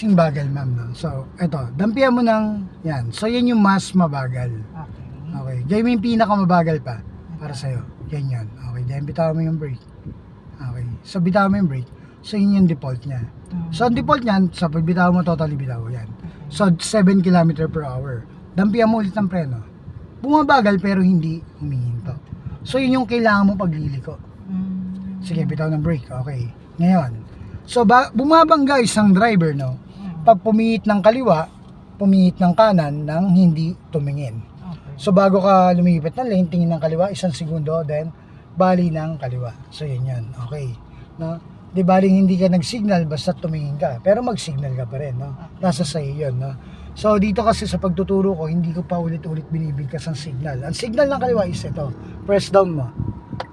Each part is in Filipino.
Sing bagal, ma'am, no? So, eto, dampihan mo ng, yan. So, yan yung mas mabagal. Okay. Okay. Diyan mo yung pinakamabagal pa para sa'yo. Yan yun. Okay. Then, bitawan mo yung brake. Okay. So, bitawan mo yung brake. So, yun yung default niya. So, ang default niyan, sa pagbitawan mo, totally bitaw. Yan. So, 7 km per hour. Dampihan mo ulit ng preno. Bumabagal pero hindi humihinto. So, yun yung kailangan mo pagliliko. Mm. Sige, bitaw ng brake. Okay. Ngayon, so ba, bumabangga isang driver, no? Pag pumihit ng kaliwa, pumihit ng kanan nang hindi tumingin. Okay. So bago ka lumipat ng lane, tingin ng kaliwa, isang segundo, then bali ng kaliwa. So yun yun. Okay. No? Di baling hindi ka nag-signal basta tumingin ka. Pero mag-signal ka pa rin. No? Nasa sa'yo yun. No? So dito kasi sa pagtuturo ko, hindi ko pa ulit-ulit binibigkas ang signal. Ang signal ng kaliwa is ito. Press down mo.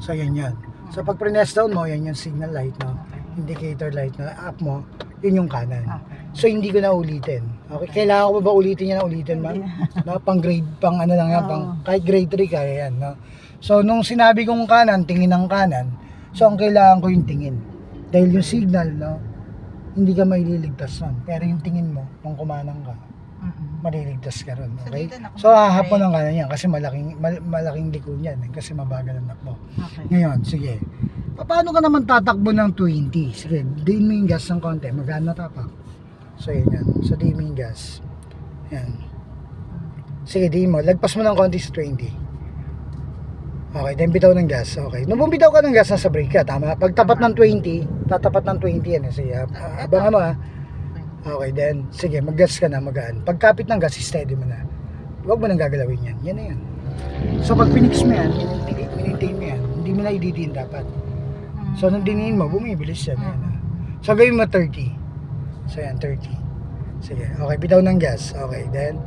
So yan yan. So pag press down mo, yan yung signal light. No? Indicator light na up mo, yun yung kanan. Okay. So hindi ko na ulitin. Okay, kailangan ko ba ba ulitin yan na ulitin, ma'am? No, pang grade, pang ano lang yan, Oo. pang kahit grade 3 kaya yan, no? So nung sinabi kong kanan, tingin ng kanan, so ang kailangan ko yung tingin. Dahil yung signal, no, hindi ka maililigtas nun. Pero yung tingin mo, kung kumanang ka, Mm-mm. maliligtas ka ron, okay? na- So hahapon ang kanan yan kasi malaking mal- malaking liko niyan eh, kasi mabagal ang takbo. Okay. Ngayon, sige. Paano ka naman tatakbo ng 20? Sige, diin mo yung gas ng konti. Magana tapak. So, yun yan. So, diin mo yung gas. Yan. Sige, diin mo. Lagpas mo ng konti sa 20. Okay, then bitaw ng gas. Okay. Nung bumitaw ka ng gas, nasa brake ka. Tama. Pag tapat ng 20, tatapat ng 20 yan. eh. Sige, ah, ah, abangan mo ha. Okay, then, sige, mag-gas ka na, magaan. Pagkapit ng gas, steady mo na. Huwag mo nang gagalawin yan. Yan na yan. So, pag pinix mo yan, min- minintay mo yan, hindi mo na ididiin dapat. So, nung diniin mo, bumibilis yan. yan ah. So, gawin mo 30. So, yan, 30. Sige, okay, bitaw ng gas. Okay, then,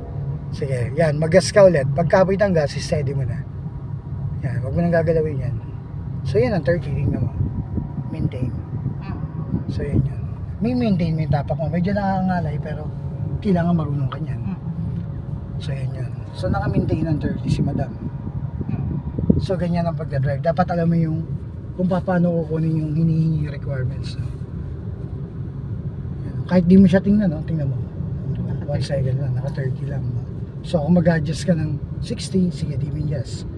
sige, yan, mag-gas ka ulit. Pagkapit ng gas, steady mo na. Yan, huwag mo nang gagalawin yan. So, yan ang 30, tingnan mo. Maintain. So, yan yan. May maintain mo yung tapak mo. Medyo nakangalay, pero kailangan marunong ka niyan. So, yan yan. So, naka-maintain ng 30 si madam. So, ganyan ang pagdadrive. Dapat alam mo yung kung paano kukunin yung hinihingi requirements. No? Kahit di mo siya tingnan, no? tingnan mo. One second lang, naka 30 lang. No? So, kung mag-adjust ka ng 60, sige, di mo yes.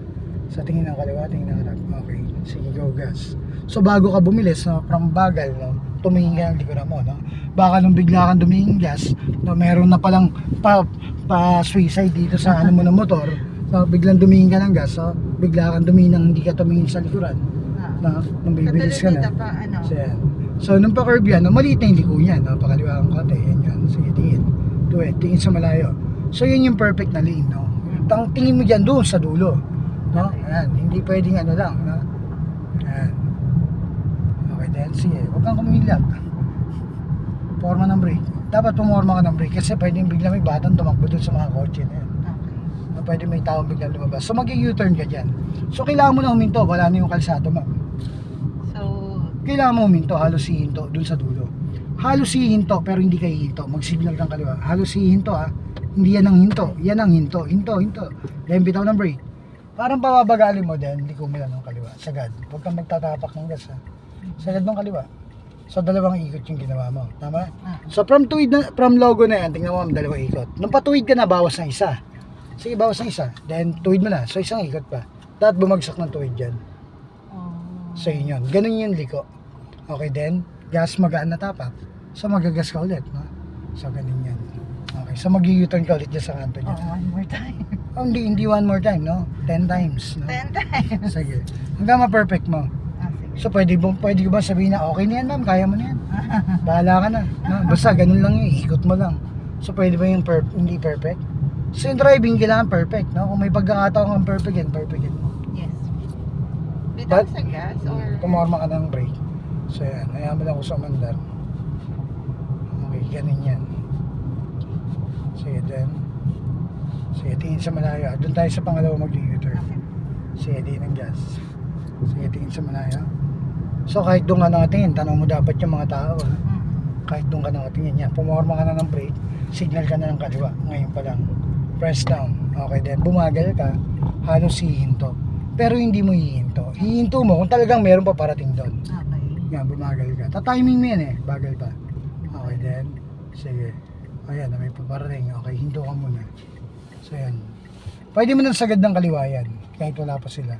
Sa tingin ng kaliwa, tingin ng harap. Okay, sige, go gas. So, bago ka bumilis, no, from bagal, no, tumingin ka ng likuran mo, no? Baka nung bigla kang dumingin gas, no, meron na palang pa, pa suicide dito sa ano mo ng motor, no, biglang dumingin ka ng gas, so, bigla kang dumingin ng hindi ka tumingin sa likuran, Ah. no, nung bibilis ka na. pa, ano? So, yan. So, nung pa-curve yan, no, maliit na yung liko niyan, no, pakaliwa kang konti, yan yan. Sige, tingin. Tuwid, tingin sa malayo. So, yun yung perfect na lane, no. Tang tingin mo dyan doon sa dulo. No? Ayan, hindi pwedeng ano lang, no. Ayan. Okay, then, sige, huwag kang kumilag. Forma ng brake. Dapat pumorma ka ng brake kasi pwedeng bigla may batang tumakbo doon sa mga kotse na. Na pwede may taong biglang lumabas. So, mag-u-turn ka dyan. So, kailangan mo na huminto. Wala na yung kalsado mo kailangan mo huminto, halos hihinto dun sa dulo. Halos hihinto pero hindi ka hihinto. Mag-signal kang kaliwa. Halos hihinto ha. Hindi yan ang hinto. Yan ang hinto. Hinto, hinto. Then bitaw ng brake. Parang pababagalin mo din, hindi ko mo lang ng kaliwa. Sagad. Huwag kang magtatapak ng gas ha. Sagad ng kaliwa. So dalawang ikot yung ginawa mo. Tama? ah, So from tuwid na, from logo na yan, tingnan mo ang dalawang ikot. Nung patuwid ka na, bawas ng isa. Sige, bawas ng isa. Then tuwid mo na. So isang ikot pa. Dapat bumagsak ng tuwid dyan. Oh. So yun yun. Ganun yung liko. Okay then, gas magaan na tapak. So magagas ka ulit. No? So ganun yan. Okay. So mag-u-turn ka ulit dyan sa kanto Oh, niya. one more time. Oh, hindi, hindi one more time, no? Ten times. No? Ten times. Sige. Hanggang ma-perfect mo. Ah, sige. So pwede, mo- pwede ko ba sabihin na okay na yan ma'am, kaya mo na yan. Bahala ka na. No? Basta ganun lang yun, ikot mo lang. So pwede ba yung per- hindi perfect? So yung driving kailangan perfect, no? Kung may pagkakataon kang perfect yan, perfect yan. Yes. But- sa gas or... Pumorma ka ng brake. So yan, ayaw mo lang ko sa mandar. Okay, ganun yan. Sige, then. Sige, tingin sa malayo. Doon tayo sa pangalawa mag-u-turn. Okay. Sige, di ng gas. Sige, tingin sa malayo. So kahit doon ka nakatingin, tanong mo dapat yung mga tao. Ha? Mm. Kahit doon ka nakatingin yan, pumorma ka na ng brake, signal ka na ng kaliwa. Ngayon pa lang. Press down. Okay, then bumagal ka, halos hihinto. Pero hindi mo hihinto. Hihinto mo kung talagang meron pa parating doon. Okay. Yan, bumagal ka. Ta-timing mo yan eh. Bagal pa. Okay, then. Sige. Ayan, may paparating. Okay, hinto ka muna. So, ayan. Pwede mo nang sagad ng kaliwa yan. Kahit wala pa sila.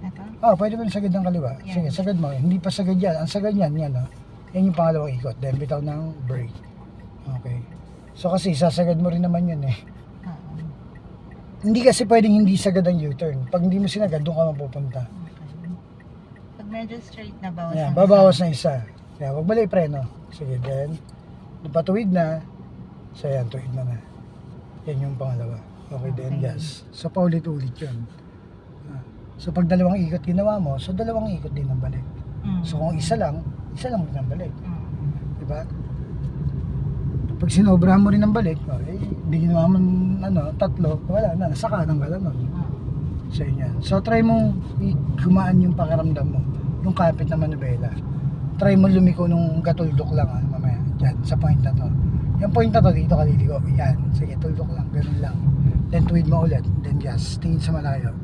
Ito? Oh, pwede mo nang sagad ng kaliwa. Yan. Sige, sagad mo. Hindi pa sagad yan. Ang sagad yan, yan oh. Yan yung pangalawang ikot. Then, bitaw ng brake. Okay. So, kasi sasagad mo rin naman yun eh. Hindi kasi pwedeng hindi sagad ang U-turn. Pag hindi mo sinagad, doon ka mapupunta. Okay. Pag medyo straight na bawas Ayan, ang babawas isa. na isa. Kaya wag mali preno. Sige, then, napatuwid na. So, ayan, tuwid mo na. Yan yung pangalawa. Okay, then Okay. gas. So, paulit-ulit yun. Ah. So, pag dalawang ikot ginawa mo, so dalawang ikot din ang balik. Mm. So, kung isa lang, isa lang din ang balik. Mm. Di ba? Pag sinobrahan mo rin ang balik, oh, hindi ginawa mo, ano, tatlo, wala na, nasa kanan ka lang nun. Sa inyo. So try mong gumaan yung pakiramdam mo, yung kapit na manubela. Try mo lumiko nung gatuldok lang ha, mamaya, dyan, sa point na to. Yung point na to, dito ka liligo. Yan, sige, tuldok lang, ganun lang. Then tuwid mo ulit, then gas, tingin sa malayo.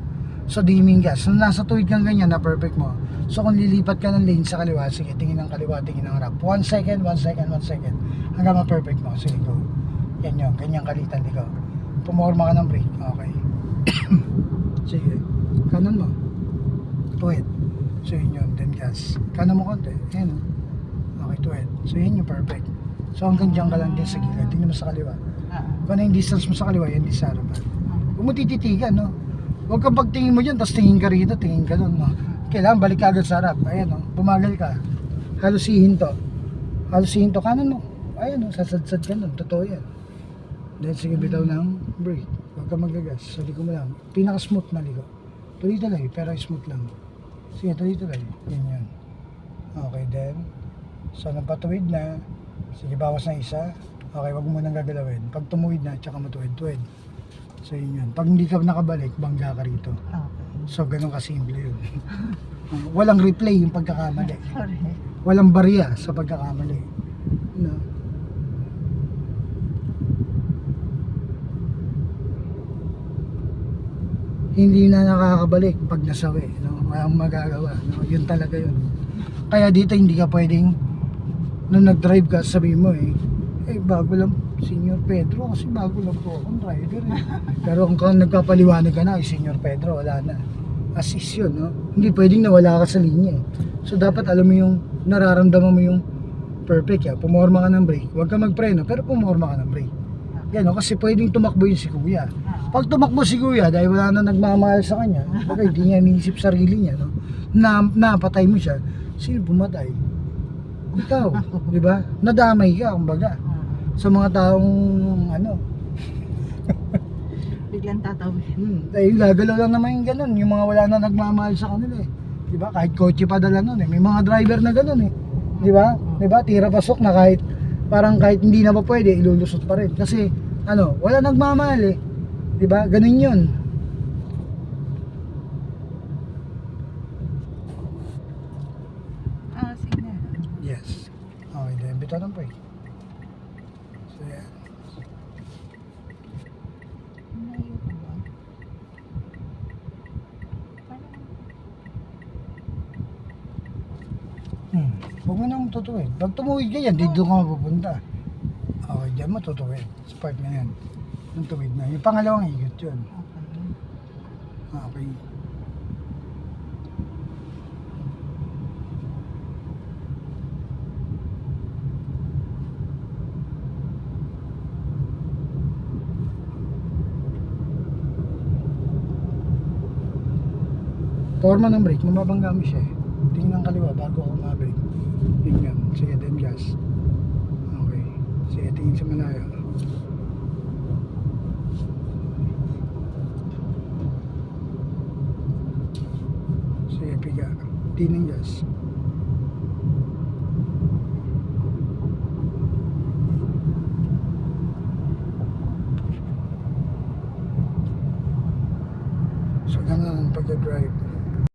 So dimming gas. So nasa tuwid kang ganyan na perfect mo. So kung lilipat ka ng lane sa kaliwa, sige, tingin ng kaliwa, tingin ng harap. One second, one second, one second. Hanggang ma-perfect mo. Sige, go. Yan yun, ganyang kalitan ligaw. Pumorma ka ng brake. Okay. Sige. Kanan mo. Tuwid. So yun yun. Then gas. Kanan mo konti. Ayan. oh. Okay, tuwid. So yun yung perfect. So hanggang dyan ka lang din sa gilid. Tingnan mo sa kaliwa. Oo. Kung ano yung distance mo sa kaliwa, yan din sa harapan. Huwag mo tititigan, no? Huwag kang pagtingin mo dyan, tapos tingin ka rito, tingin ka doon, no? Kailangan balik ka agad sa harap. Ayan, no? Bumagal ka. Halusihin to. Halusihin to. Kanan mo. Ayan, no? Sasadsad ka nun. Totoo yan. Then sige, bitaw ng brake. Huwag ka magagas. Sa liko mo lang. Pinaka-smooth na liko. Tuloy-tuloy, pero smooth lang. Sige, tuloy-tuloy. Yan yan. Okay, then. So, napatuwid na. Sige, bawas na isa. Okay, wag mo nang gagalawin. Pag tumuwid na, tsaka matuwid-tuwid. So, yun yun. Pag hindi ka nakabalik, bangga ka rito. Okay. So, ganun kasimple yun. Walang replay yung pagkakamali. Sorry. Walang barya sa pagkakamali. No? Hindi na nakakabalik pag nasawi. No? Walang magagawa. No? Yun talaga yun. Kaya dito hindi ka pwedeng nung nag-drive ka, sabi mo eh, eh bago lang Senior Pedro kasi bago lang po akong driver eh. Pero kung ka nagpapaliwanag ka na, eh, Senior Pedro, wala na. Assist yun, no? Hindi pwedeng nawala ka sa linya eh. So dapat alam mo yung nararamdaman mo yung perfect ya. Pumorma ka ng brake. Huwag ka magpreno, pero pumorma ka ng brake. Yan, no? kasi pwedeng tumakbo yun si kuya. Pag tumakbo si kuya, dahil wala na nagmamahal sa kanya, baka hindi niya iniisip sarili niya, no? Na, napatay mo siya, sino pumatay? Ikaw, di ba? Nadamay ka, kumbaga. Sa mga taong, ano, Biglang tatawid. hmm, eh, gagalaw lang naman yung ganun, yung mga wala na nagmamahal sa kanila eh. Di ba? Kahit kotse pa dala nun eh. May mga driver na ganun eh. Di ba? Di ba? Tira pasok na kahit, parang kahit hindi na pa pwede, ilulusot pa rin. Kasi, ano, wala nagmamahal eh. Di ba? Ganun yun. Ah, sige na. Yes. Okay, then bitaw ng brake. So, yan. Hmm. Huwag mo nang tutuwid. Pag tumuwid ka yan, dito ka mapupunta. Okay, dyan mo tutuwid. Sa part na yan. Nung tuwid na. Yung pangalawang ikot yun. Okay. Forma ng brake, mababangga mo siya eh. Tingin ng kaliwa bago ako ma-brake. Yun yan. Sige, then gas. Okay. Sige, tingin sa malayo. Piga. Tining gas. So, ganun ang pag-drive.